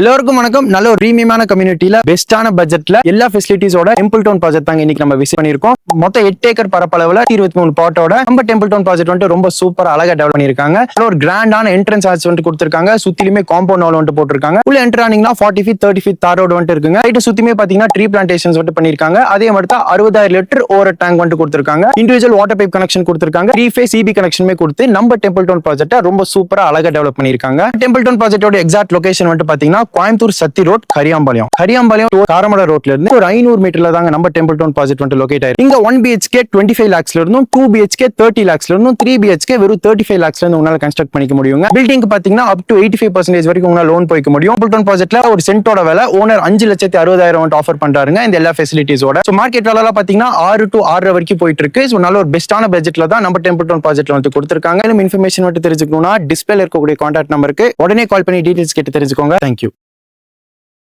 எல்லாருக்கும் வணக்கம். நல்ல ஒரு பிரீமியமான கம்யூனிட்டியில பெஸ்டான பட்ஜெட்ல எல்லா ஃபெசிலிட்டிஸோட டெம்பிள் டவுன் ப்ராஜெக்ட் தாங்க இன்னைக்கு நம்ம விசிட் பண்ணிருக்கோம் மொத்தம் எட்டு ஏக்கர் பரப்பளவுல இருபத்தி மூணு பாட்டோட நம்ம டெம்பிள் டவுன் ப்ராஜெக்ட் வந்துட்டு ரொம்ப சூப்பர் அழகா டெவலப் பண்ணிருக்காங்க ஒரு கிராண்டான என்ட்ரன்ஸ் ஆர்ச் வந்துட்டு கொடுத்திருக்காங்க. சுத்திலுமே காம்பவுண்ட் வால் வந்துட்டு போட்டிருக்காங்க. உள்ள என்டர் ஆனீங்கன்னா ஃபார்ட்டி ஃபீட் தேர்ட்டி ஃபீட் தார் ரோடு வந்துட்டு இருக்குங்க. ரைட்டு சுத்தியுமே பாத்தீங்கன்னா ட்ரீ பிளான்டேஷன்ஸ் வந்துட்டு பண்ணிருக்காங்க அதே மாதிரி தான் அறுபதாயிரம் லிட்டர் ஓர டேங்க் வந்துட்டு கொடுத்திருக்காங்க. இண்டிவிஜுவல் வாட்டர் பைப் கனெக்ஷன் கொடுத்திருக்காங்க. த்ரீ ஃபேஸ் சிபி கனெக்ஷனுமே கொடுத்து நம்ம டெம்பிள் டவுன் ப்ராஜெக்ட்டை ரொம்ப சூப்பரா அழகா டெவலப் பண்ணிருக்காங்க டெம்பிள் டவுன் ப்ராஜெக்டோட எக்ஸாக்ட் லொகேஷன் வந்துட்டு பாத்தீங்கன்னா கோயம்புத்தூர் சத்தி ரோட் கரியாம்பாளையம். கரியாம்பாளையம் to காரமடை ரோட்ல இருந்து ஒரு ஐநூறு மீட்டர்ல தாங்க நம்ம டெம்பிள் டவுன் ப்ராஜெக்ட் வந்துட்டு லொகேட் ஆயிருக்கு. இங்க ஒன் பிஹெச்கே டுவெண்ட்டி ஃபைவ் லேக்ஸ்ல இருந்தும் டூ பிஹெச்கே தேர்ட்டி லேக்ஸ்ல இருந்தும் த்ரீ பிஹெச்கே வெறும் தேர்ட்டி ஃபைவ் லேக்ஸ்ல இருந்து உங்களால கன்ஸ்ட்ரக்ட் பண்ணிக்க முடியுங்க. பில்டிங் பாத்தீங்கன்னா up to eighty five percentage வரைக்கும் உங்களால லோன் போய்க்க முடியும். டெம்பிள் டவுன் ப்ராஜெக்ட்ல ஒரு சென்ட்டோட விலை ஓனர் அஞ்சு லட்சத்தி அறுபதாயிரம் வந்து ஆஃபர் பண்றாருங்க இந்த எல்லா ஃபெசிலிட்டிஸோட ஸோ மார்க்கெட் விலை பாத்தீங்கன்னா ஆறு டு ஆறு வரைக்கும் போயிட்டு இருக்கு. ஸோ நல்ல ஒரு பெஸ்டான பட்ஜெட்ல தான் நம்ம டெம்பிள் டவுன் ப்ராஜெக்ட்ல வந்து கொடுத்துருக்காங்க. இன்னும் இன்ஃபர்மேஷன் மட்டும் தெரிஞ்சுக்கணும்னா டிஸ்பிளே இருக்கக்கூடிய கான்டாக்ட் நம்பருக்கு உடனே கால் பண்ணி டீடைல்ஸ் கேட்டு தெரிஞ்சுக்கோங்க. தேங்க்யூ